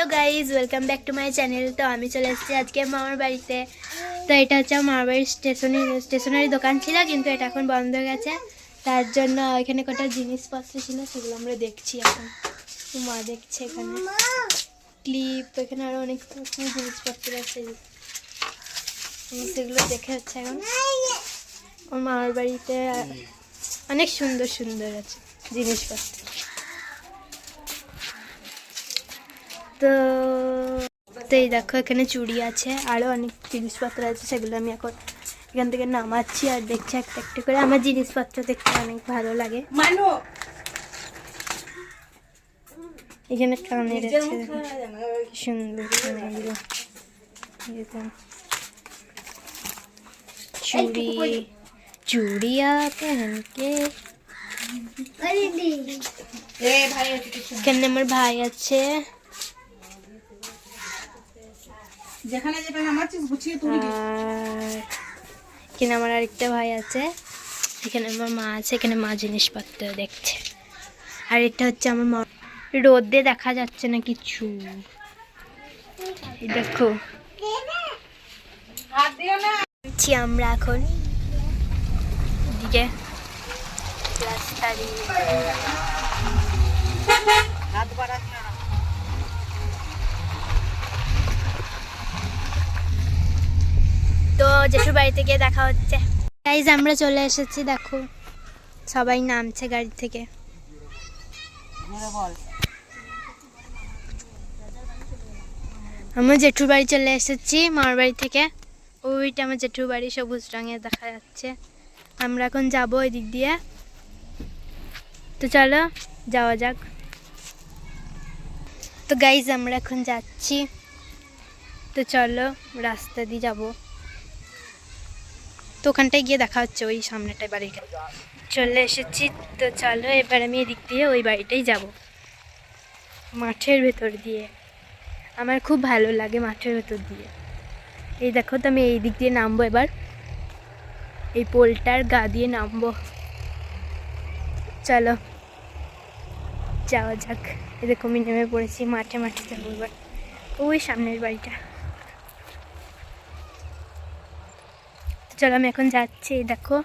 Hello guys welcome back to my channel তো আমি চলে এসেছি আজকে মামার বাড়িতে। তো এটা হচ্ছে মামার বাড়ির স্টেশনারি স্টেশনারি দোকান ছিল, কিন্তু এটা এখন বন্ধ হয়ে গেছে। তার জন্য এখানে কটা জিনিসপত্র ছিল সেগুলো আমরা দেখছি এখন। মা দেখছে এখানে ক্লিপ এখানে আরও অনেক জিনিসপত্র আছে। সেগুলো দেখে হচ্ছে এখন। আমার মামার বাড়িতে অনেক সুন্দর সুন্দর আছে জিনিসপত্র। তো তো এই দেখো এখানে চুড়ি আছে আরও অনেক জিনিসপত্র আছে সেগুলো আমি এখন এখান থেকে নামাচ্ছি আর দেখছি একটা একটা করে। আমার জিনিসপত্র দেখতে অনেক ভালো লাগে। মানো! এখানে কানের আছে। সুন্দর কানেরগুলো এরকম চুড়ি চুড়িয়া এখানে আমার ভাই আছে। যেখানে যেটা নামাচ্ছিস গুছিয়ে তুলি এখানে আমার আরেকটা ভাই আছে। এখানে আমার মা আছে এখানে মা জিনিসপত্র দেখছে। আর এটা হচ্ছে আমার মা। রোদে দেখা যাচ্ছে না কিছু। দেখো। আমরা এখন। রাস্তা দিয়ে হাত বাড়াস না তো জেঠুর বাড়িতে গিয়ে দেখা হচ্ছে। গাইজ আমরা চলে এসেছি, দেখো। সবাই নামছে গাড়ি থেকে। আমরা জেঠুর বাড়ি চলে এসেছি, মামার বাড়ি থেকে। ওইটা আমার জেঠুর বাড়ি, সবুজ রঙের দেখা যাচ্ছে। আমরা এখন যাব ওই দিক দিয়ে। তো চলো, যাওয়া যাক। তো গাইজ আমরা এখন যাচ্ছি। তো চলো, রাস্তা দিয়ে যাব। তো ওখানটায় গিয়ে দেখা হচ্ছে, ওই সামনেটায় বাড়ির। চলে এসেছি, তো চলো এবার আমি এদিক দিয়ে ওই বাড়িটাই যাব। মাঠের ভেতর দিয়ে। আমার খুব ভালো লাগে মাঠের ভেতর দিয়ে। এই দেখো তো আমি এই দিক দিয়ে নামবো এবার। এই পোলটার গা দিয়ে নামবো। চলো, যাওয়া যাক। আমি নেমে পড়েছি, মাঠে মাঠে যাব এবার। ওই সামনের বাড়িটা। চলো আমি এখন যাচ্ছি, দেখো।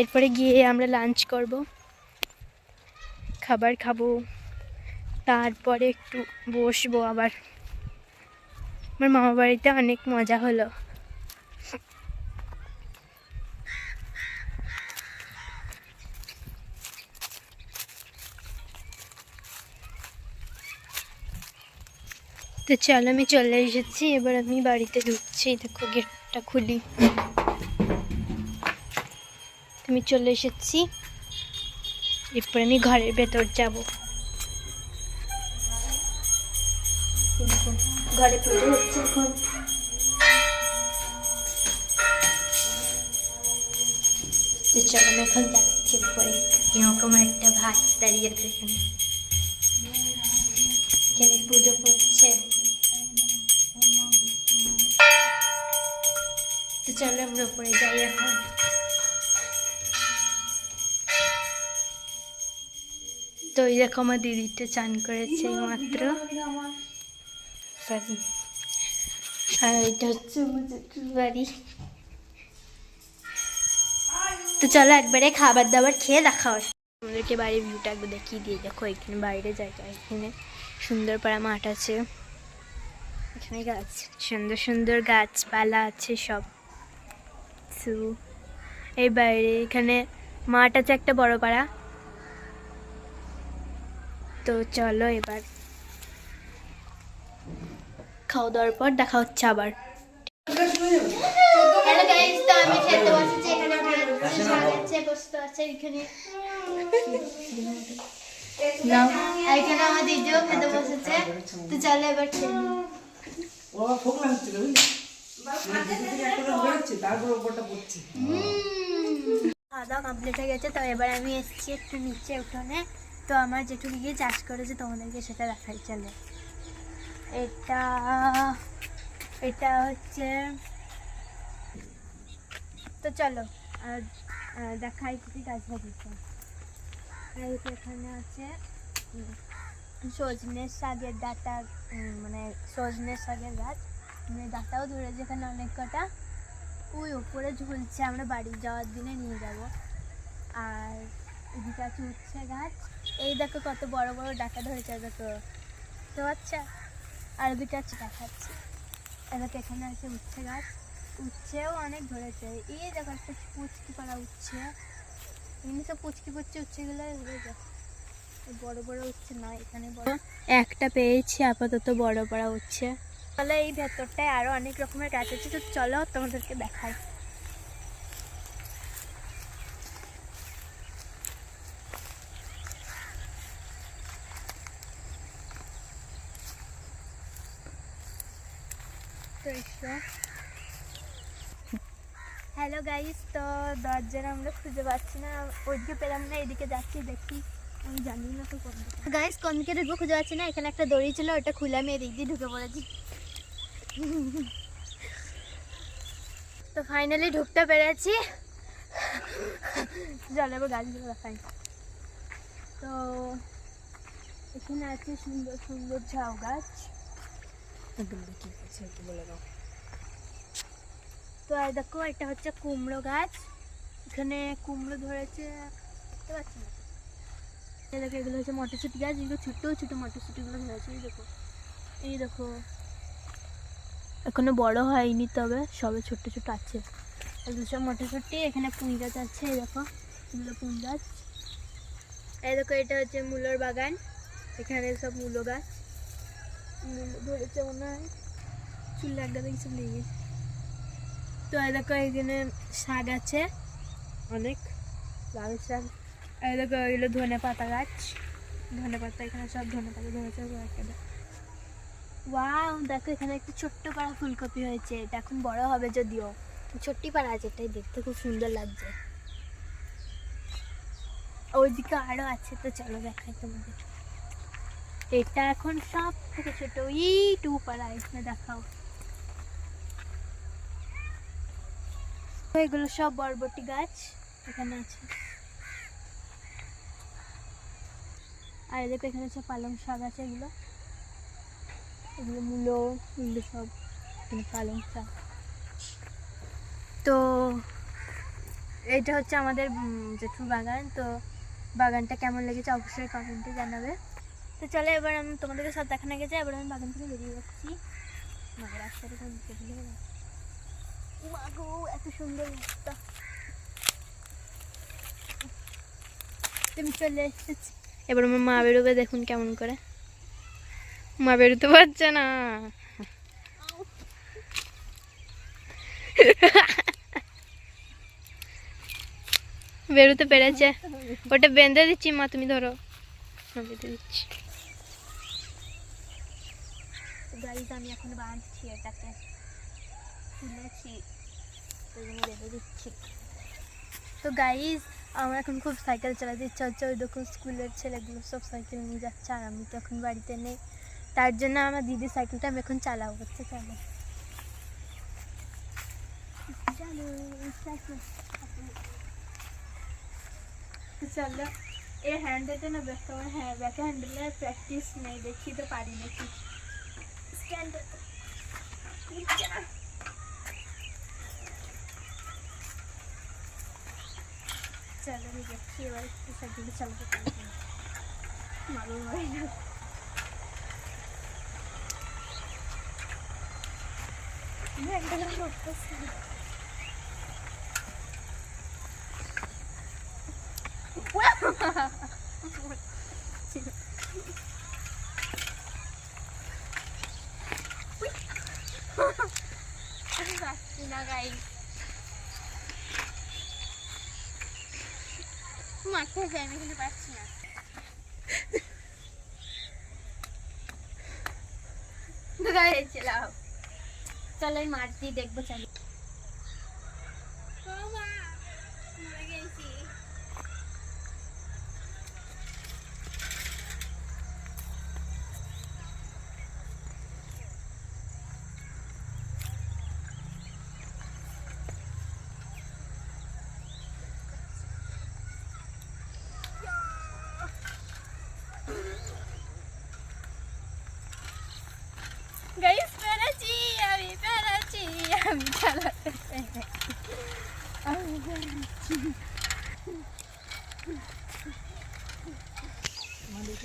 এরপরে গিয়ে আমরা লাঞ্চ করব। খাবার খাব। তারপরে একটু বসবো আবার। আমার মামা বাড়িতে অনেক মজা হলো। তো চলো আমি চলে এসেছি, এবার আমি বাড়িতে ঢুকছি, দেখো গেটটা খুলি। আমি চলে এসেছি। এরপর আমি ঘরের ভেতর যাব। ঘরে পুজো হচ্ছে এখন। তো চলো আমি এখন যাচ্ছি উপরে। এরকম একটা ভাই দাঁড়িয়ে আছে এখানে এখানে পুজো করছে চলো আমরা উপরে যাই এখন। তো এই দেখো আমার দিদিটা চান করেছে মাত্র. আর এটা হচ্ছে বাড়ি। তো চলো একবারে খাবার দাবার খেয়ে দেখা হয় আমাদেরকে বাড়ির ভিউটা একবার দেখিয়ে দিয়ে দেখো এখানে বাইরে জায়গা এখানে সুন্দর পাড়া মাঠ আছে। এখানে গাছ সুন্দর সুন্দর গাছপালা আছে সব। তো এই বাইরে এখানে মাঠ আছে একটা বড় পাড়া। তো চলো এবার। খাওয়া দাওয়ার পর দেখা হচ্ছে আবার। হ্যালো গাইস তো আমি খেতে বসেছি এখানে ভাত আছে বসতে আছে এখানে। নাও। আর এখানে আমার দিদিও খেতে বসেছে। তো চলো এবার খেয়ে খাওয়া কমপ্লিট হয়ে গেছে তো এবার আমি একটু নিচে উঠোনে। তো আমার যেটুকু গিয়ে চাষ করেছে তোমাদেরকে সেটা দেখাই চলে। এটা এটা হচ্ছে তো চলো দেখাই কি এখানে আছে উম, সজনে শাকের ডাটা মানে সজনে শাকের গাছ। ডাটাও ধরেছে এখানে অনেক কটা, ওই ওপরে ঝুলছে, আমরা বাড়ি যাওয়ার দিনে নিয়ে যাব। আর এদিকে আছে উচ্ছে গাছ। এই দেখো কত বড় বড় ডাটা ধরেছে দেখো তো আচ্ছা আর এদিকে আছে দেখাচ্ছি। এদিকে এখানে আছে উচ্ছে গাছ। উচ্ছেও অনেক ধরেছে। এই দেখো, একটা পুচকি পাড়া উচ্ছে। এমনি সব পুচকি পুচকি উচ্ছেগুলো ধরেছে বড় বড় উচ্ছে নয়, এখানে বড়। একটা পেয়েছি, আপাতত বড় বড় উচ্ছে। তাহলে এই ভেতরটায় আরও অনেক রকমের গাছ আছে, তো চলো তোমাদেরকে দেখাই। হ্যালো গাইস তো দরজার আমরা খুঁজে পাচ্ছি না, ওইদিকে পেলাম না, এদিকে যাচ্ছি, দেখি। আমি জানি না তো গাইস দিকে ঢুকবো খুঁজে পাচ্ছি না, এখানে একটা দড়ি ছিল, ওটা খুলে আমি এদিক দিয়ে ঢুকে পড়েছি। তো ফাইনালি ঢুকতে পেরেছি। চলো এবার গাছগুলো দেখাই তো এখানে আছে সুন্দর সুন্দর ঝাউ গাছ। বলে তো আর দেখো, এটা হচ্ছে কুমড়ো গাছ। এখানে কুমড়ো ধরেছে, দেখতে পাচ্ছি না দেখো, এগুলো হচ্ছে মটরশুঁটি গাছ, এগুলো ছোটো ছোটো মটরশুঁটিগুলো ধরেছে, এই দেখো। এই দেখো এখনও বড় হয়নি তবে, সবে ছোট ছোট আছে। এগুলো সব মটরশুঁটি, এখানে পুঁই গাছ আছে, এই দেখো, এগুলো পুঁই গাছ। এই দেখো, এটা হচ্ছে মূলোর বাগান, এখানে সব মূলো গাছ। মূলো ধরেছে মনে হয়, চুল লাগা দেখি সব লেগে তো এই দেখো, এখানে শাক আছে, অনেক লাল শাক। এই দেখো, এগুলো ধনে পাতা গাছ। ধনে পাতা এখানে সব ধনে পাতা ধরেছে কয়েকটা ওয়াও, দেখো এখানে একটু ছোট্ট পাড়া ফুলকপি হয়েছে। এটা এখন বড় হবে যদিও। ছোট্টি পাড়া আছে, এটাই দেখতে খুব সুন্দর লাগছে। ওইদিকে আরও আছে, তো চলো দেখাই তোমাদের। এটা এখন সব থেকে ছোট। টু পাড়া, এখানে দেখাও। এগুলো সব বরবটি গাছ, এখানে আছে। আর এদিকে এখানে সব পালং শাক আছে এগুলো। এগুলো মূলো এগুলো সব পালং শাক তো এটা হচ্ছে আমাদের জেঠুর বাগান। তো বাগানটা কেমন লেগেছে অবশ্যই কমেন্টে জানাবে। তো চলে এবার আমি তোমাদেরকে সব দেখানো গেছে, এবার আমি বাগান থেকে বেরিয়ে যাচ্ছি। মানে রাস্তাটা এত সুন্দর রাস্তা। তুমি চলে এসেছি। এবার আমার মা বেরোবে, দেখুন কেমন করে। মা বেরোতে পারছে না। বেরোতে পেরেছে। ওটা বেঁধে দিচ্ছি মা, তুমি ধরো। বেঁধে দিচ্ছি। গাড়িতে আমি এখন বাঁধছি এটাকে জন্য বেঁধে দিচ্ছি। তো গাইজ আমার এখন খুব সাইকেল চালাতে ইচ্ছা হচ্ছে। ওই দেখো স্কুলের ছেলেগুলো সব সাইকেল নিয়ে যাচ্ছে আর আমি তো এখন বাড়িতে নেই। তার জন্য আমার দিদির সাইকেলটা আমি এখন চালাবো হচ্ছে চলো চলো সাইকেল চলো এই হ্যান্ডেলটা না ব্যাক আমার হ্যাঁ ব্যাকে হ্যান্ডেলের প্র্যাকটিস নেই দেখি তো পারি নাকি। স্ট্যান্ডার্ড চলো আমি দেখছি এবার একটু সাইকেলটা চালাতে পারি কিনা। মারো ভাই। না গান করতেছি। আমি পারছি না গাইস মাঠে যাই আমি এখানে পাচ্ছি না চলাও চলো দিয়ে দেখব চলো।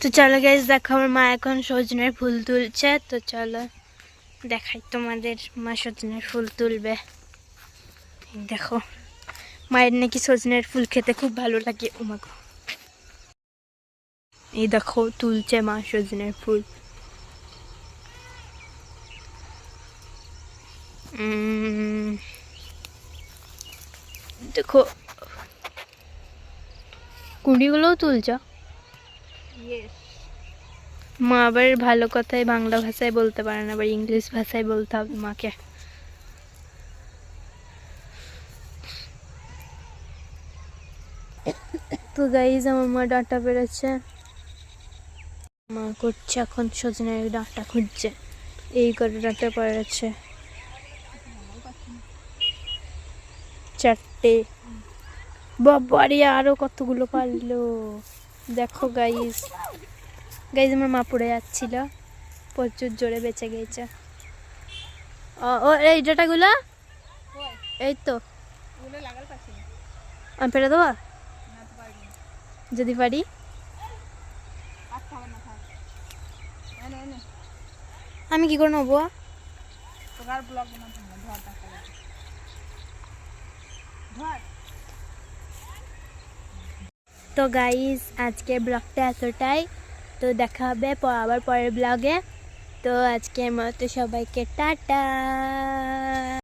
তো চলো গাইজ দেখো আমার মা এখন সজনের ফুল তুলছে। তো চলো দেখাই তোমাদের মা সজনের ফুল তুলবে। দেখো, মায়ের নাকি সজনের ফুল খেতে খুব ভালো লাগে। ওমাগো এই দেখো, তুলছে মা সজনের ফুল উম, দেখো কুড়িগুলোও তুলছ? মা আবার ভালো কথায় বাংলা ভাষায় বলতে পারে না আবার ইংলিশ ভাষায় বলতে হবে মাকে। তো গাইজ আমার মা ডাটা বেরোচ্ছে মা করছে এখন সজনের ডাটা খুঁজছে। এই করে ডাটা বেরোচ্ছে চারটে। বাবারে, আরও কতগুলো পারল। দেখো গাইজ গাইজ আমার মা পড়ে যাচ্ছিল। প্রচুর জোরে বেঁচে গিয়েছে ও- এই ডাটাগুলো? এই তো। আমি ফেলে দেবো? যদি পারি। আমি কি করে নেব। ধর। তো গাইজ আজকে ব্লগটা এতটাই। তো দেখা হবে আবার পরের ব্লগে তো আজকের মতো সবাইকে টাটা।